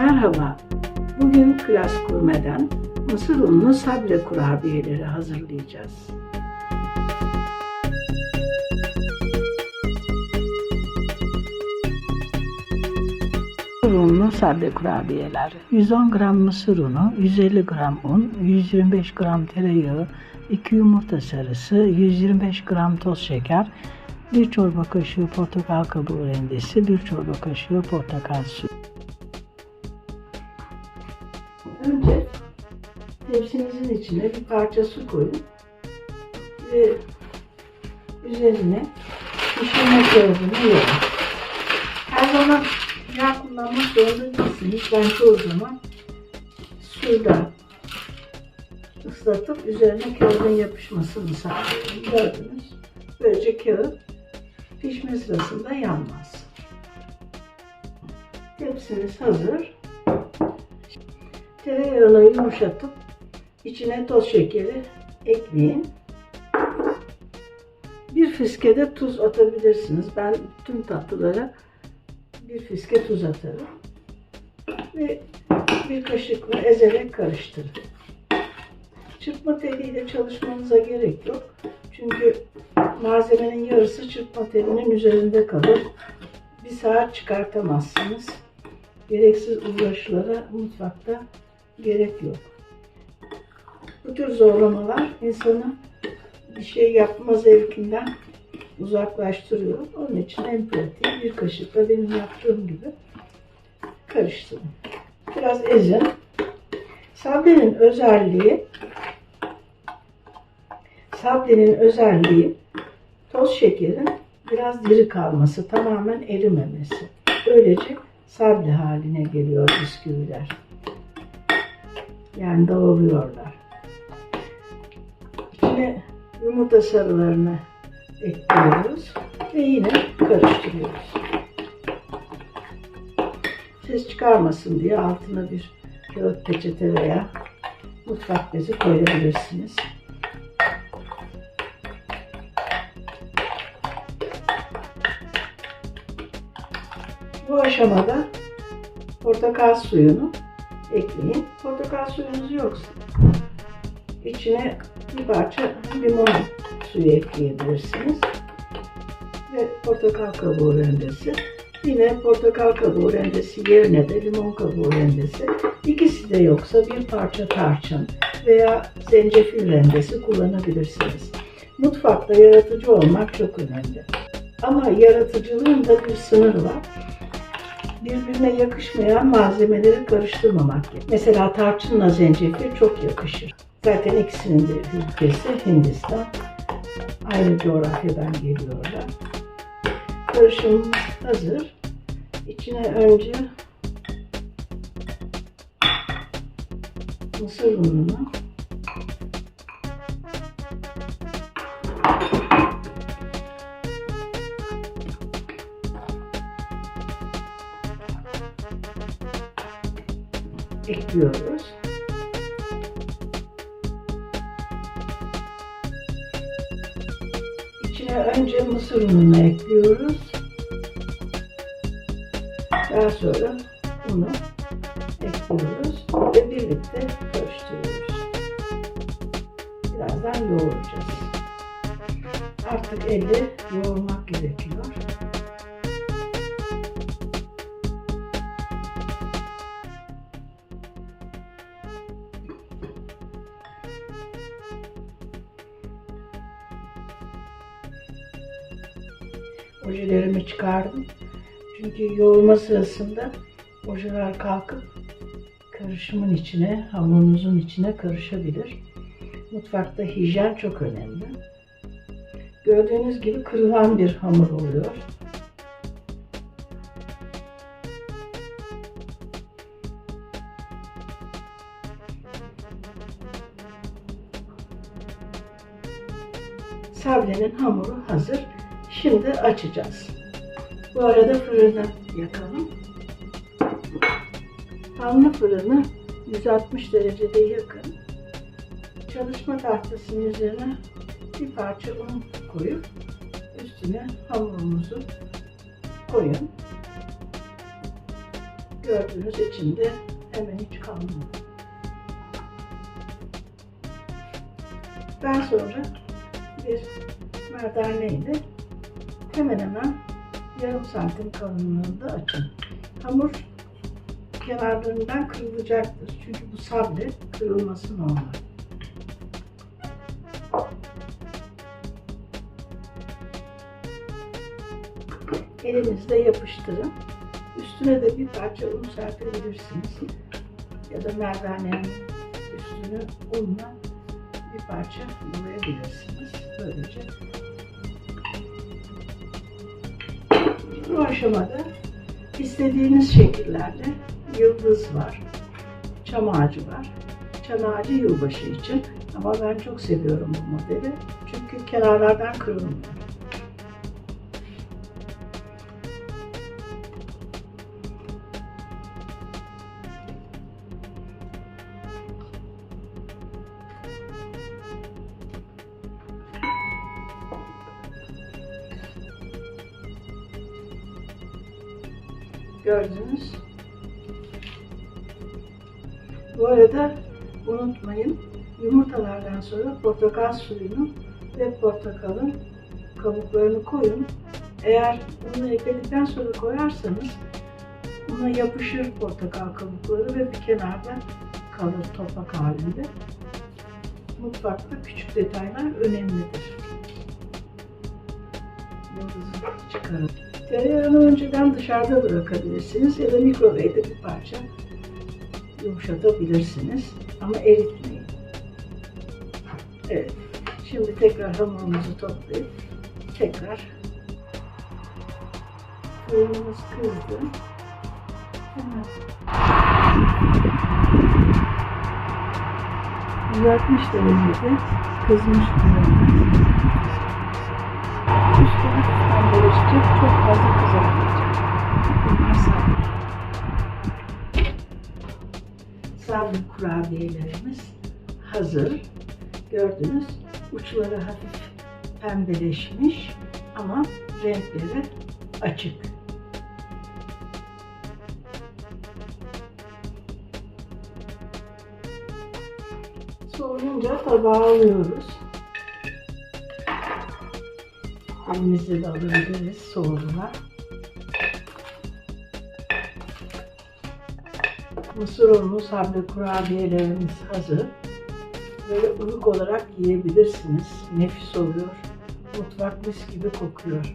Merhaba, bugün Klas Gurme'den mısır unlu sabre kurabiyeleri hazırlayacağız. Mısır unlu sabre kurabiyeler. 110 gram mısır unu, 150 gram un, 125 gram tereyağı, 2 yumurta sarısı, 125 gram toz şeker, 1 çorba kaşığı portakal kabuğu rendesi, 1 çorba kaşığı portakal suyu. Önce tepsinizin içine bir parça su koyun ve üzerine pişirme kağıdını yayın. Her zaman yağ kullanmak zorunda değilsiniz. Ben çoğu zaman suyla ıslatıp üzerine kağıdın yapışmasını sağlıyorum. Gördünüz. Böylece kağıt pişme sırasında yanmaz. Tepsiniz hazır. Tereyağını yumuşatıp içine toz şekeri ekleyin. Bir fiske de tuz atabilirsiniz. Ben tüm tatlılara bir fiske tuz atarım. Ve bir kaşıkla ezerek karıştırın. Çırpma teliyle çalışmanıza gerek yok. Çünkü malzemenin yarısı çırpma telinin üzerinde kalır. Bir saat çıkartamazsınız. Gereksiz uğraşlara mutfakta gerek yok. Bu tür zorlamalar insanı bir şey yapma zevkinden uzaklaştırıyor. Onun için en pratiği bir kaşıkla benim yaptığım gibi karıştırın. Biraz ezin. Sablenin özelliği sablenin özelliği toz şekerin biraz diri kalması, tamamen erimemesi. Böylece sable haline geliyor bisküviler. Yani dağılıyorlar. İçine yumurta sarılarını ekliyoruz ve yine karıştırıyoruz. Ses çıkarmasın diye altına bir kağıt peçete veya mutfak bezi koyabilirsiniz. Bu aşamada portakal suyunu ekleyin. Portakal suyunuz yoksa içine bir parça limon suyu ekleyebilirsiniz. Ve portakal kabuğu rendesi. Yine portakal kabuğu rendesi yerine de limon kabuğu rendesi. İkisi de yoksa bir parça tarçın veya zencefil rendesi kullanabilirsiniz. Mutfakta yaratıcı olmak çok önemli. Ama yaratıcılığın da bir sınırı var birbirine yakışmayan malzemeleri karıştırmamak gerekiyor. Mesela tarçınla zencefil çok yakışır. Zaten ikisinin de ülkesi Hindistan. Aynı coğrafyadan geliyorlar. Karışımımız hazır. İçine önce mısır ununu ekliyoruz. İçine önce mısır ununu ekliyoruz. Daha sonra unu ekliyoruz ve birlikte karıştırıyoruz. Birazdan yoğuracağız. Artık elle yoğurmak gerekiyor. Ojelerimi çıkardım. Çünkü yoğurma sırasında ojeler kalkıp karışımın içine, hamurunuzun içine karışabilir. Mutfakta hijyen çok önemli. Gördüğünüz gibi kırılan bir hamur oluyor. Sablenin hamuru hazır. Şimdi açacağız. Bu arada fırını yakalım. Fanlı fırını 160 derecede yakın. Çalışma tahtasının üzerine bir parça un koyup üstüne hamurumuzu koyun. Gördüğünüz içinde hemen hiç kalmadı. Daha sonra bir merdane ile hemen hemen yarım santim kalınlığında açın. Hamur kenarlarından kırılacaktır. Çünkü bu sable kırılması normal. Elinizle yapıştırın. Üstüne de bir parça un serpebilirsiniz. Ya da merdanenin üstünü unla bir parça bulayabilirsiniz. Böylece bu aşamada istediğiniz şekillerde yıldız var, çam ağacı var. Çam ağacı yılbaşı için ama ben çok seviyorum bu modeli. Çünkü kenarlardan kırılmıyor. Gördünüz. Bu arada unutmayın yumurtalardan sonra portakal suyunu ve portakalın kabuklarını koyun. Eğer bunu ekledikten sonra koyarsanız buna yapışır portakal kabukları ve bir kenarda kalır topak halinde. Mutfakta küçük detaylar önemlidir. Yıldızı çıkarın. Tereyağını önceden dışarıda bırakabilirsiniz ya da mikrodalgada bir parça yumuşatabilirsiniz ama eritmeyin. Evet. Şimdi tekrar hamurumuzu toplayıp tekrar fırınımız kızdı. Hemen 160 derecede kızmış fırında. Üstü dolaşacak, çok fazla kızarmayacak. Bunlar. Sabit kurabiyelerimiz hazır. Gördünüz uçları hafif pembeleşmiş ama renkleri açık. Soğuyunca tabağa alıyoruz. Elimizle de alabiliriz soğuğuna. Mısır unlu sabri kurabiyelerimiz hazır. Böyle ılık olarak yiyebilirsiniz. Nefis oluyor. Mutfak mis gibi kokuyor.